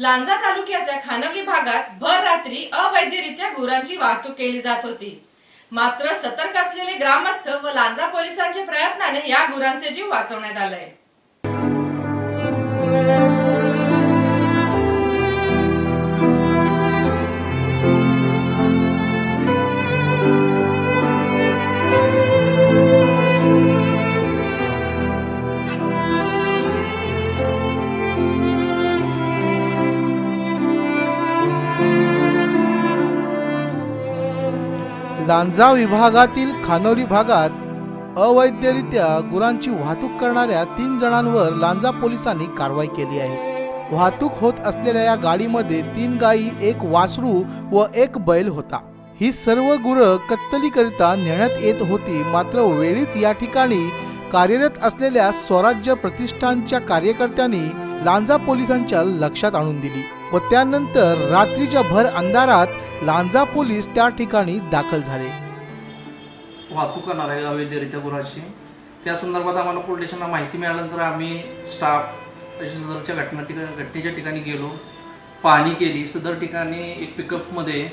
लांजा तालुक्याच्या खानवली भागात भर रात्री अवैधरित्या गुरांची वाहतूक केली जात होती. मात्र सतर्क असलेले ग्रामस्थ व लांजा पोलिसांच्या प्रयत्नाने या गुरांचे जीव वाचवण्यात आले लांजा विभागातील खानोली भागात अवैधरित्या गुरांची वाहतूक करणाऱ्या तीन जणांवर लांजा पोलिसांनी कारवाई केली आहे. वाहतूक होत असलेल्या या गाडीमध्ये तीन गायी एक वासरू व एक बैल होता. ही सर्व गुरं कत्तलीकरिता नेण्यात येत होती मात्र वेळीच या ठिकाणी कार्यरत असलेल्या स्वराज्य प्रतिष्ठानच्या कार्यकर्त्यांनी लांजा पोलिसांच्या लक्षात आणून दिली व त्यानंतर रात्रीच्या भर अंधारात लांजा पोलीस त्या ठिकाणी दाखल झाले. वाहतूक करणार आहे अवैधरित्या गुराची त्या संदर्भात आम्हाला पोलीस स्टेशनला माहिती मिळाल्यानंतर आम्ही स्टाफ तशी सदरच्या घटना ठिकाणी घटनेच्या ठिकाणी गेलो. पाहणी केली. सदर ठिकाणी एक पिकअपमध्ये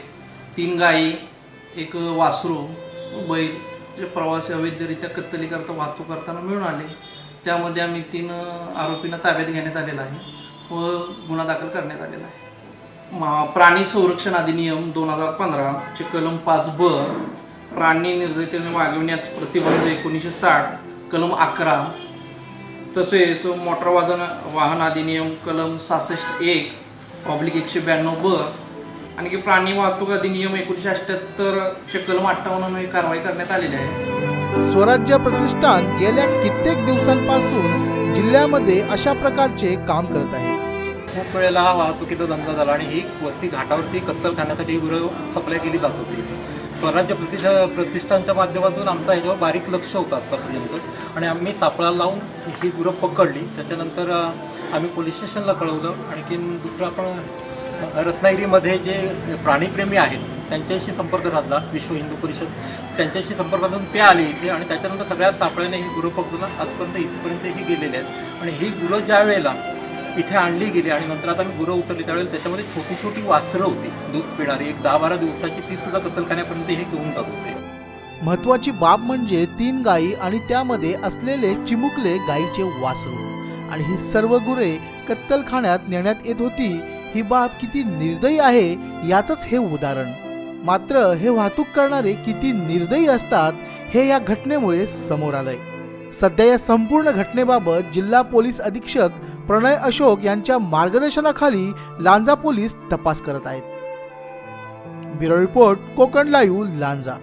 तीन गायी एक वासरू बैल जे प्रवासी अवैधरित्या कत्तली करता वाहतूक करताना मिळून आले. त्यामध्ये आम्ही तीन आरोपींना ताब्यात घेण्यात आलेला आहे व गुन्हा दाखल करण्यात आलेला आहे. प्राणी संरक्षण अधिनियम दोन हजार पंधराचे कलम पाच ब प्राणी निर्दयतेने वागविण्यास प्रतिबंध एकोणीसशे साठ कलम अकरा तसेच मोटार वाहन वाहन अधिनियम कलम सहासष्ट एक पब्लिक एकशे ब्याण्णव ब आणखी प्राणी वाहतूक अधिनियम एकोणीसशे अठ्ठ्याहत्तरचे कलम अठ्ठावन्न कारवाई करण्यात आलेली आहे. स्वराज्य प्रतिष्ठान गेल्या कित्येक दिवसांपासून जिल्ह्यामध्ये अशा प्रकारचे काम करत खूप वेळेला हा वाहतुकीचा धंदा झाला आणि ही वरती घाटावरती कत्तलखान्यासाठी ही गुरं सप्लाय केली जात होती. स्वराज्य प्रतिष्ठा प्रतिष्ठानच्या माध्यमातून आमचा ह्याच्यावर बारीक लक्ष होतं आत्तापर्यंत. आणि आम्ही सापळा लावून ही गुरं पकडली. त्याच्यानंतर आम्ही पोलीस स्टेशनला कळवलं. आणखीन दुसरं आपण रत्नागिरीमध्ये जे प्राणीप्रेमी आहेत त्यांच्याशी संपर्क साधला विश्व हिंदू परिषद. त्यांच्याशी संपर्क साधून ते आले इथे आणि त्याच्यानंतर सगळ्या सापळ्याने ही गुरं पकडून आजपर्यंत इथपर्यंत ही गेलेली आहेत. आणि ही गुरं ज्या वेळेला इथे आणली गेली आणि नंतर आता मी गुरं उतरली. त्यावेळेला त्याच्यामध्ये छोटी छोटी वासरं होती. दूध पिणारी. एक दहा बारा दिवसाची ती सुद्धा कत्तलखान्यापर्यंत हे घेऊन जात होते. महत्वाची बाब म्हणजे तीन गायी आणि त्यामध्ये असलेले चिमुकले गायीचे वासरू. आणि ही सर्व गुरे कत्तलखान्यात नेण्यात येत होती. ही बाब किती निर्दयी आहे याचंच हे उदाहरण. मात्र हे वाहतूक करणारे किती निर्दयी असतात हे या घटनेमुळे समोर आलंय. सध्या या संपूर्ण घटनेबाबत जिल्हा पोलीस अधीक्षक प्रणय अशोक यांच्या मार्गदर्शनाखाली लांजा पोलीस तपास करत आहेत. Bureau report Konkan live Lanja.